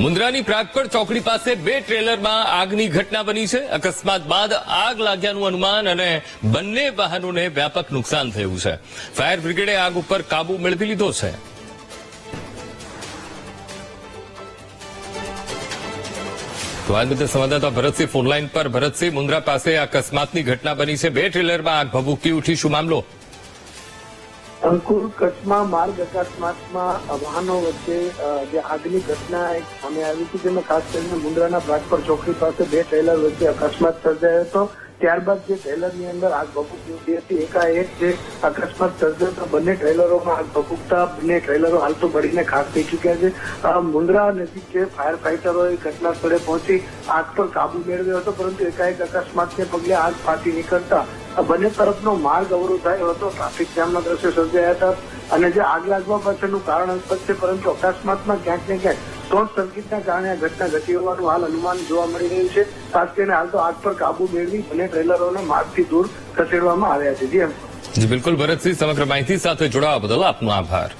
મુન્દ્રાની પ્રાગપર ચોકડી પાસે બે ટ્રેલરમાં આગની ઘટના બની છે. અકસ્માત બાદ આગ લાગ્યાનું અનુમાન અને બંને વાહનોને વ્યાપક નુકસાન થયું છે. ફાયર બ્રિગેડે આગ ઉપર કાબુ મેળવી લીધો છે. તો આ મુદ્દે સંવાદદાતા ભરતસિંહ ફોનલાઈન પર. ભરતસિંહ મુન્દ્રા પાસે અકસ્માતની ઘટના બની છે. બે ટ્રેલરમાં આગ ભભૂકી ઉઠી શું મામલો અંકુર કચ્છમાં માર્ગ અકસ્માતમાં વાહનો વચ્ચે જે આગની ઘટના એક સામે આવી હતી, જેમાં ખાસ કરીને મુન્દ્રાના પ્રાગપર ચોકડી પાસે બે ટ્રેલર વચ્ચે અકસ્માત સર્જાયો હતો. ત્યારબાદ જે ટ્રેલરની અંદર આગ ભભૂકી હતી, એકાએક જે અકસ્માત સર્જાયો હતો બંને ટ્રેલરોમાં આગ ભભૂકતા બંને ટ્રેલરો હાલ તો બળીને ખાક થઈ ચૂક્યા છે. મુંદ્રા નજીક જે ફાયર ફાઈટરોએ ઘટના સ્થળે પહોંચી, આગ પર કાબુ મેળવ્યો હતો, પરંતુ એકાએક અકસ્માતને પગલે આગ ફાટી નીકળતા બંને તરફનો માર્ગ અવરોધ થયો હતો ટ્રાફિક જામના દ્રશ્યો સર્જાયા હતા. અને જે આગ લાગવા પાછળનું કારણ અસ્પષ્ટ છે, પરંતુ અકસ્માતમાં ક્યાંક ને ક્યાંક શોર્ટ સર્કિટના કારણે આ ઘટના ઘટી હોવાનું હાલ અનુમાન જોવા મળી રહ્યું છે. ખાસ કરીને હાલ તો આગ પર કાબુ મેળવી બંને ટ્રેલરોને માર્ગથી દૂર ખસેડવામાં આવ્યા છે. જી, બિલકુલ. ભરતસિંહ, સમગ્ર માહિતી સાથે જોડાવા બદલ આપનો આભાર.